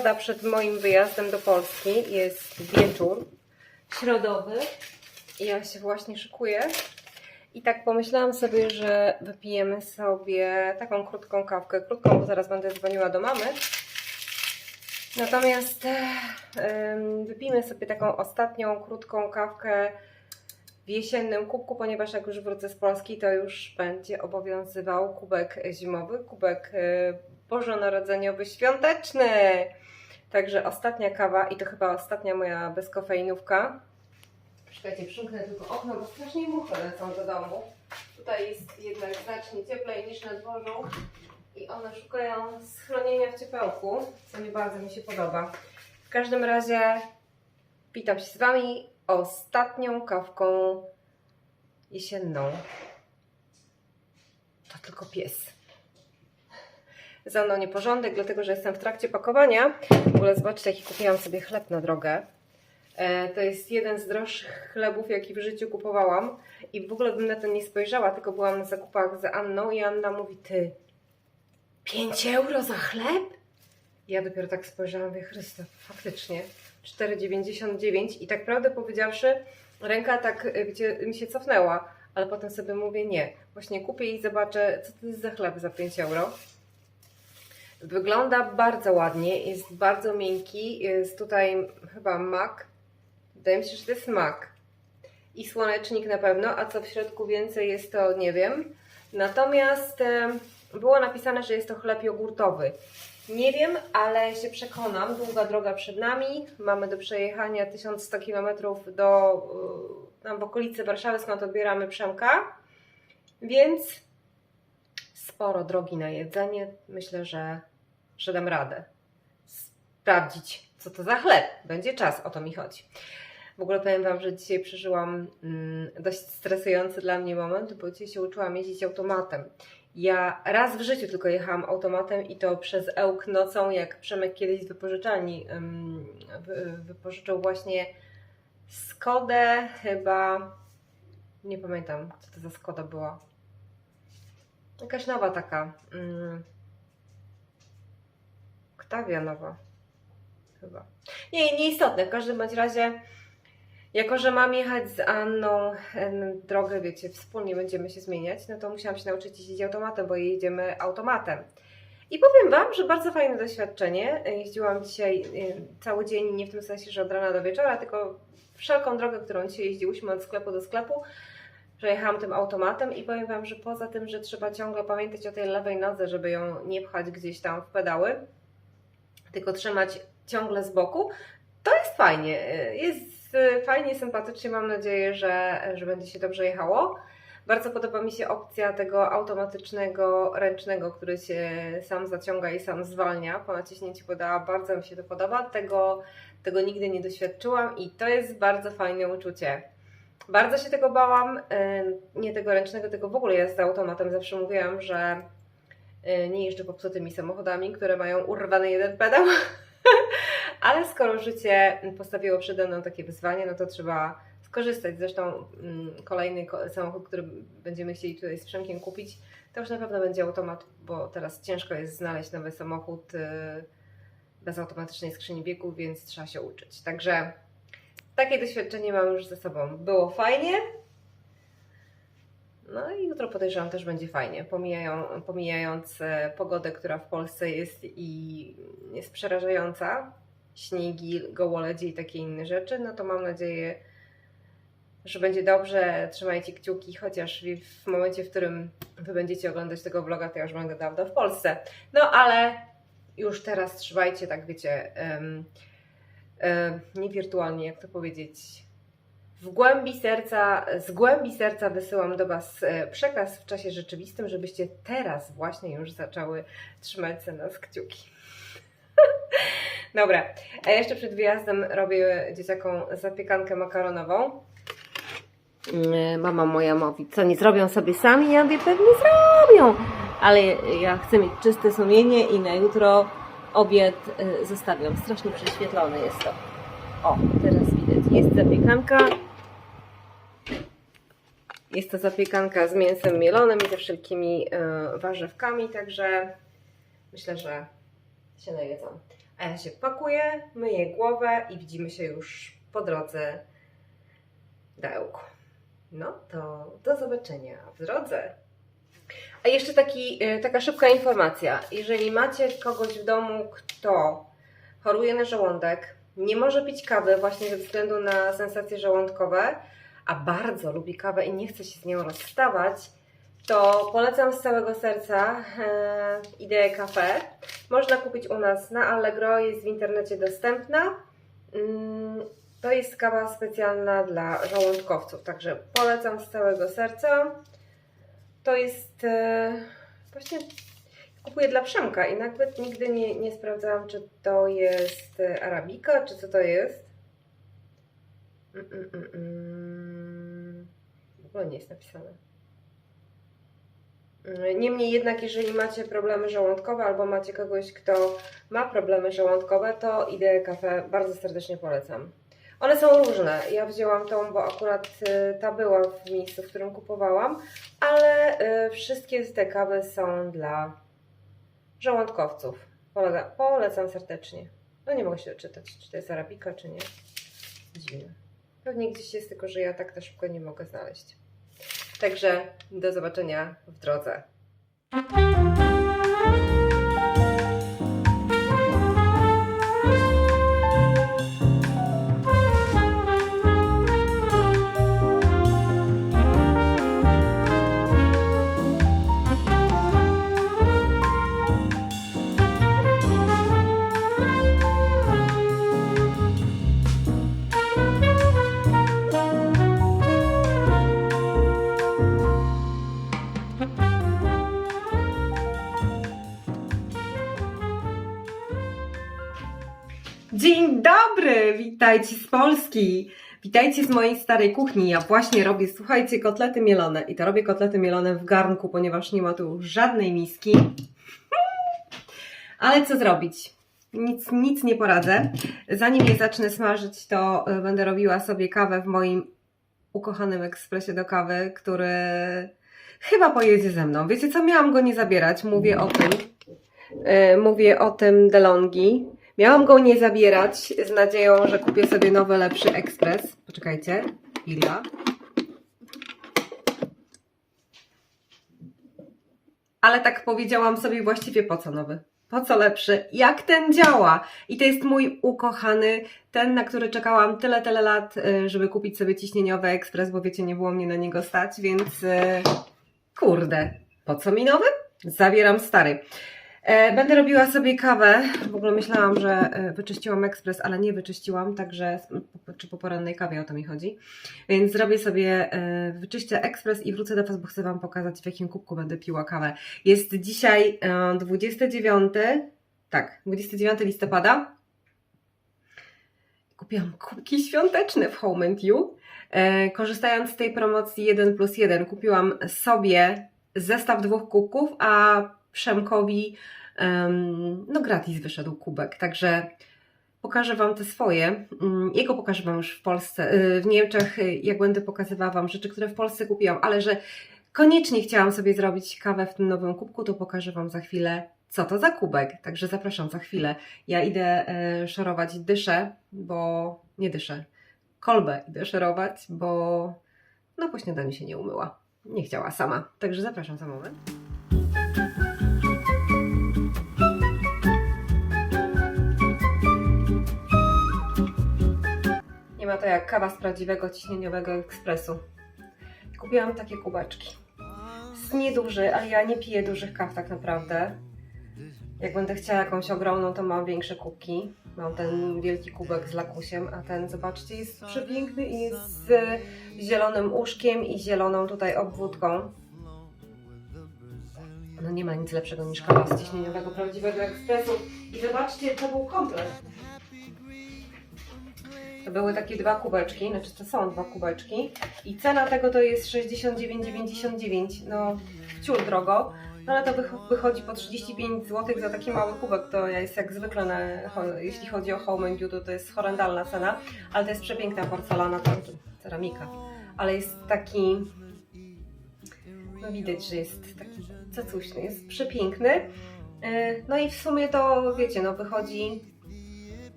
środa przed moim wyjazdem do Polski. Jest wieczór środowy. i Ja się właśnie szykuję. I tak pomyślałam sobie, że wypijemy sobie taką krótką kawkę. Krótką, bo zaraz będę dzwoniła do mamy. Natomiast em, wypijmy sobie taką ostatnią krótką kawkę w jesiennym kubku, ponieważ jak już wrócę z Polski, to już będzie obowiązywał kubek zimowy, kubek e, bożonarodzeniowy, świąteczny. Także ostatnia kawa i to chyba ostatnia moja bezkofeinówka. Czekajcie, przymknę tylko okno, bo strasznie muchy lecą do domu. Tutaj jest jednak znacznie cieplej niż na dworzu i one szukają schronienia w ciepełku, co mi bardzo mi się podoba. W każdym razie witam się z Wami ostatnią kawką jesienną. To tylko pies. Za mną nieporządek, dlatego że jestem w trakcie pakowania. W ogóle zobaczcie, jaki kupiłam sobie chleb na drogę. E, To jest jeden z droższych chlebów, jaki w życiu kupowałam. I w ogóle bym na to nie spojrzała, tylko byłam na zakupach z Anną i Anna mówi, ty, 5 euro za chleb? Ja dopiero tak spojrzałam, mówię, Chryste, faktycznie, 4,99 i tak prawdę powiedziawszy, ręka tak, y, gdzie mi się cofnęła, ale potem sobie mówię, nie, właśnie kupię i zobaczę, co to jest za chleb za 5 euro. Wygląda bardzo ładnie, jest bardzo miękki, jest tutaj chyba mak, wydaje mi się, że to jest mak i słonecznik na pewno, a co w środku więcej jest to nie wiem. Natomiast e, było napisane, że jest to chleb jogurtowy. Nie wiem, ale się przekonam. Długa droga przed nami. Mamy do przejechania 1100 km do e, tam w okolicy Warszawy, skąd odbieramy Przemka. Więc sporo drogi na jedzenie. Myślę, że, że dam radę sprawdzić, co to za chleb. Będzie czas, o to mi chodzi. W ogóle powiem Wam, że dzisiaj przeżyłam mm, dość stresujący dla mnie moment, bo dzisiaj się uczyłam jeździć automatem. Ja raz w życiu tylko jechałam automatem i to przez Ełk nocą, jak Przemek kiedyś z wypożyczalni wypożyczył właśnie Skodę chyba, nie pamiętam co to za Skoda była. Jakaś nowa taka. Octavia nowa. Chyba. Nie, nieistotne. W każdym bądź razie, jako że mam jechać z Anną drogę, wiecie, wspólnie będziemy się zmieniać, no to musiałam się nauczyć jeździć automatem, bo jedziemy automatem. I powiem Wam, że bardzo fajne doświadczenie. Jeździłam dzisiaj cały dzień, nie w tym sensie, że od rana do wieczora, tylko wszelką drogę, którą dzisiaj jeździłyśmy od sklepu do sklepu, że jechałam tym automatem i powiem Wam, że poza tym, że trzeba ciągle pamiętać o tej lewej nodze, żeby ją nie pchać gdzieś tam w pedały, tylko trzymać ciągle z boku, to jest fajnie. Jest y, fajnie, sympatycznie. Mam nadzieję, że, że będzie się dobrze jechało. Bardzo podoba mi się opcja tego automatycznego, ręcznego, który się sam zaciąga i sam zwalnia po naciśnięciu pedała. Bardzo mi się to podoba. Tego, tego nigdy nie doświadczyłam i to jest bardzo fajne uczucie. Bardzo się tego bałam. y, Nie tego ręcznego, tylko w ogóle jazdy automatem. Zawsze mówiłam, że nie jeżdżę popsutymi samochodami, które mają urwany jeden pedał. Ale skoro życie postawiło przede mną takie wyzwanie, no to trzeba skorzystać. Zresztą mm, kolejny ko- samochód, który będziemy chcieli tutaj z Przemkiem kupić, to już na pewno będzie automat, bo teraz ciężko jest znaleźć nowy samochód y, bez automatycznej skrzyni biegów, więc trzeba się uczyć. Także takie doświadczenie mam już ze sobą. Było fajnie. No i jutro podejrzewam też będzie fajnie, pomijają, pomijając e, pogodę, która w Polsce jest i jest przerażająca, śniegi, gołoledzie i takie inne rzeczy, no to mam nadzieję, że będzie dobrze. Trzymajcie kciuki, chociaż w- momencie, w którym Wy będziecie oglądać tego vloga, to ja już będę dawno w Polsce. No ale już teraz trzymajcie, tak wiecie, em, em, nie wirtualnie, jak to powiedzieć, w głębi serca, z głębi serca wysyłam do Was e, przekaz w czasie rzeczywistym, żebyście teraz właśnie już zaczęły trzymać za nas kciuki. Dobra, a jeszcze przed wyjazdem robię dzieciakom zapiekankę makaronową. Mm, Mama moja mówi, co nie zrobią sobie sami? Ja mówię, pewnie zrobią, ale ja chcę mieć czyste sumienie i na jutro obiad e, zostawiam. Strasznie prześwietlone jest to. O, teraz widać, jest zapiekanka. Jest to zapiekanka z mięsem mielonym i ze wszelkimi e, warzywkami, także myślę, że się najedzą. A ja się pakuję, myję głowę i widzimy się już po drodze do Ełku. No to do zobaczenia w drodze. A jeszcze taki, y, taka szybka informacja. Jeżeli macie kogoś w domu, kto choruje na żołądek, nie może pić kawy właśnie ze względu na sensacje żołądkowe, a bardzo lubi kawę i nie chce się z nią rozstawać, to polecam z całego serca e, ideę kafe. Można kupić u nas na Allegro, jest w internecie dostępna. Mm, To jest kawa specjalna dla żołądkowców, także polecam z całego serca. To jest e, właśnie kupuję dla Przemka i nawet nigdy nie, nie sprawdzałam, czy to jest arabika, czy co to jest. Mm, mm, mm, mm. W ogóle nie jest napisane. Mm, Niemniej jednak, jeżeli macie problemy żołądkowe albo macie kogoś, kto ma problemy żołądkowe, to ideę kafe bardzo serdecznie polecam. One są różne. Ja wzięłam tą, bo akurat y, ta była w miejscu, w którym kupowałam, ale y, wszystkie te kawy są dla żołądkowców. Polega, polecam serdecznie. No nie mogę się doczytać, czy to jest arabika, czy nie. Dziwne. Pewnie gdzieś jest, tylko że ja tak to szybko nie mogę znaleźć. Także do zobaczenia w drodze. Dzień dobry! Witajcie z Polski! Witajcie z mojej starej kuchni. Ja właśnie robię, słuchajcie, kotlety mielone. I to robię kotlety mielone w garnku, ponieważ nie ma tu żadnej miski. Ale co zrobić? Nic, nic nie poradzę. Zanim je zacznę smażyć, to y, będę robiła sobie kawę w moim ukochanym ekspresie do kawy, który chyba pojedzie ze mną. Wiecie co? Miałam go nie zabierać. Mówię o tym. Y, Mówię o tym DeLonghi. Miałam go nie zabierać z nadzieją, że kupię sobie nowy, lepszy ekspres. Poczekajcie, chwila. Ale tak powiedziałam sobie właściwie po co nowy? Po co lepszy? Jak ten działa? I to jest mój ukochany, ten, na który czekałam tyle, tyle lat, y, żeby kupić sobie ciśnieniowy ekspres, bo wiecie, nie było mnie na niego stać, więc y, kurde, po co mi nowy? Zabieram stary. E, Będę robiła sobie kawę. W ogóle myślałam, że e, wyczyściłam ekspres, ale nie wyczyściłam, także czy po porannej kawie o to mi chodzi. Więc zrobię sobie, e, wyczyszczę ekspres i wrócę do Was, bo chcę Wam pokazać, w jakim kubku będę piła kawę. Jest dzisiaj e, 29, tak, 29 listopada. Kupiłam kubki świąteczne w Home and You. Korzystając z tej promocji 1 plus 1, kupiłam sobie zestaw dwóch kubków, a Przemkowi em, no gratis wyszedł kubek, także pokażę Wam te swoje. Mm, Jego pokażę Wam już w Polsce, y, w Niemczech, y, jak będę pokazywała Wam rzeczy, które w Polsce kupiłam, ale że koniecznie chciałam sobie zrobić kawę w tym nowym kubku, to pokażę Wam za chwilę, co to za kubek. Także zapraszam za chwilę. Ja idę e, szorować dyszę, bo nie dyszę, kolbę idę szorować, bo no po śniadaniu się nie umyła. Nie chciała sama. Także zapraszam za moment. To jak kawa z prawdziwego ciśnieniowego ekspresu. Kupiłam takie kubeczki. Jest nieduży, ale ja nie piję dużych kaw tak naprawdę. Jak będę chciała jakąś ogromną, to mam większe kubki. Mam ten wielki kubek z lakusiem, a ten, zobaczcie, jest przepiękny i jest z zielonym uszkiem i zieloną tutaj obwódką. No nie ma nic lepszego niż kawa z ciśnieniowego prawdziwego ekspresu. I zobaczcie, to był komplet. To były takie dwa kubeczki, znaczy to są dwa kubeczki. I cena tego to jest 69,99, no wciul drogo, no ale to wych- wychodzi po 35 zł za taki mały kubek, to jest jak zwykle, na, jeśli chodzi o Home and Beauty, to jest horrendalna cena, ale to jest przepiękna porcelana, to ceramika, ale jest taki, no widać, że jest taki cacuśny, jest przepiękny, Yy, no i w sumie to wiecie, no wychodzi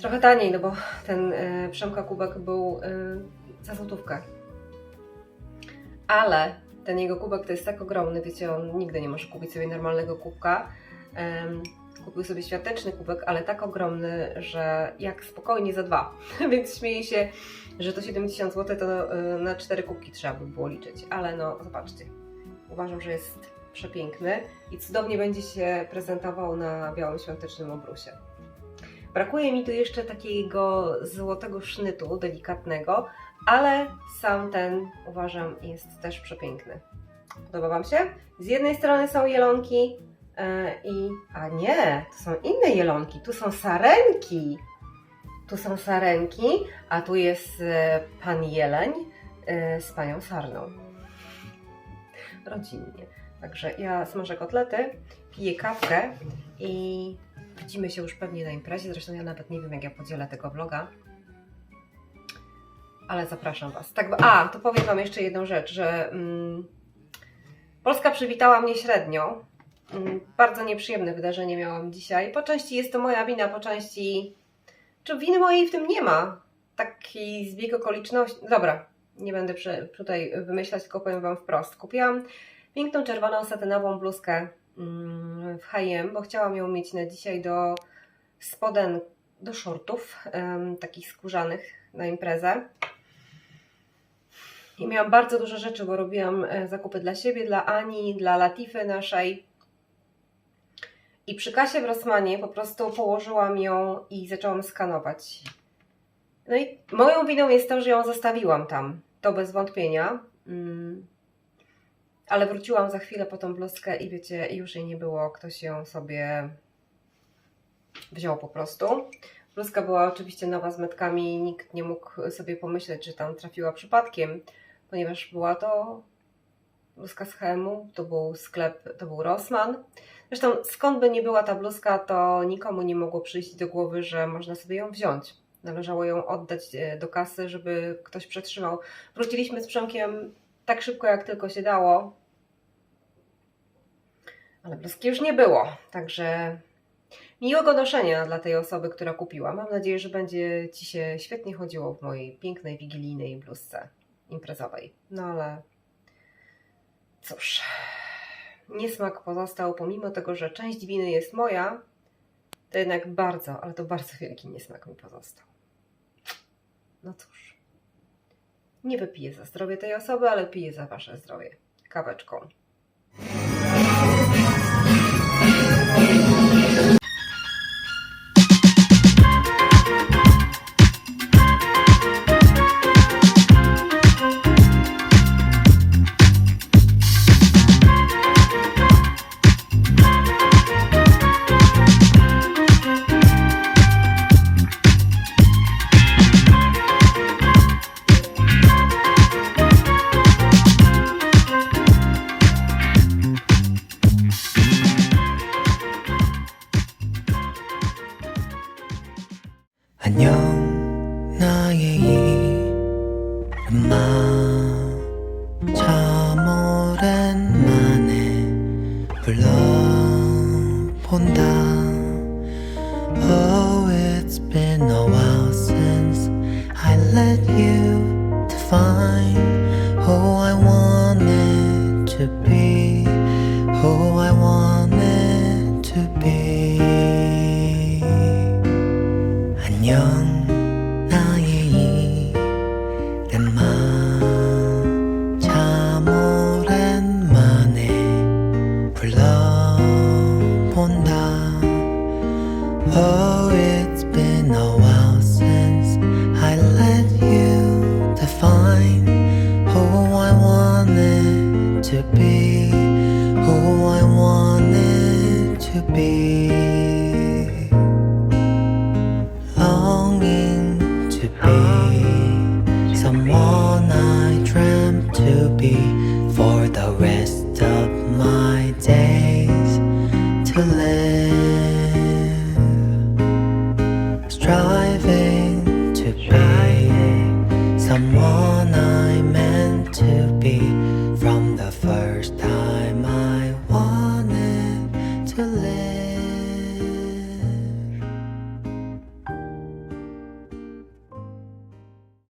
Trochę taniej, no bo ten e, Przemka kubek był e, za złotówkę. Ale ten jego kubek to jest tak ogromny, wiecie, on nigdy nie może kupić sobie normalnego kubka. Kupił sobie świąteczny kubek, ale tak ogromny, że jak spokojnie za dwa. Więc śmieję się, że to 70 zł to e, na cztery kubki trzeba by było liczyć. Ale no, zobaczcie. Uważam, że jest przepiękny i cudownie będzie się prezentował na białym świątecznym obrusie. Brakuje mi tu jeszcze takiego złotego sznytu, delikatnego, ale sam ten uważam jest też przepiękny. Podoba Wam się? Z jednej strony są jelonki e, i... A nie, to są inne jelonki, tu są sarenki. Tu są sarenki, a tu jest e, pan jeleń e, z panią sarną. Rodzinnie. Także ja smażę kotlety, piję kawkę i widzimy się już pewnie na imprezie. Zresztą ja nawet nie wiem, jak ja podzielę tego vloga. Ale zapraszam Was. Tak, a, to powiem Wam jeszcze jedną rzecz, że mm, Polska przywitała mnie średnio. Mm, bardzo nieprzyjemne wydarzenie miałam dzisiaj. Po części jest to moja wina, po części. Czy winy mojej w tym nie ma? Taki zbieg okoliczności. Dobra, nie będę przy, tutaj wymyślać, tylko powiem Wam wprost. Kupiłam piękną czerwoną satynową bluzkę w H&M, bo chciałam ją mieć na dzisiaj do spoden, do shortów, takich skórzanych na imprezę. I miałam bardzo dużo rzeczy, bo robiłam e, zakupy dla siebie, dla Ani, dla Latify naszej. I przy kasie w Rossmanie po prostu położyłam ją i zaczęłam skanować. No i moją winą jest to, że ją zostawiłam tam. To bez wątpienia. Mm. Ale wróciłam za chwilę po tą bluzkę i wiecie, już jej nie było. Ktoś ją sobie wziął po prostu. Bluzka była oczywiście nowa z metkami. Nikt nie mógł sobie pomyśleć, że tam trafiła przypadkiem, ponieważ była to bluzka z H&M-u. To był sklep, to był Rossmann. Zresztą skąd by nie była ta bluzka, to nikomu nie mogło przyjść do głowy, że można sobie ją wziąć. Należało ją oddać e, do kasy, żeby ktoś przetrzymał. Wróciliśmy z Przemkiem tak szybko, jak tylko się dało. Ale bluzki już nie było, także miłego noszenia dla tej osoby, która kupiła. Mam nadzieję, że będzie Ci się świetnie chodziło w mojej pięknej, wigilijnej bluzce imprezowej. No ale cóż, niesmak pozostał, pomimo tego, że część winy jest moja, to jednak bardzo, ale to bardzo wielki niesmak mi pozostał. No cóż, nie wypiję za zdrowie tej osoby, ale piję za Wasze zdrowie. Kaweczką. 불러본다 be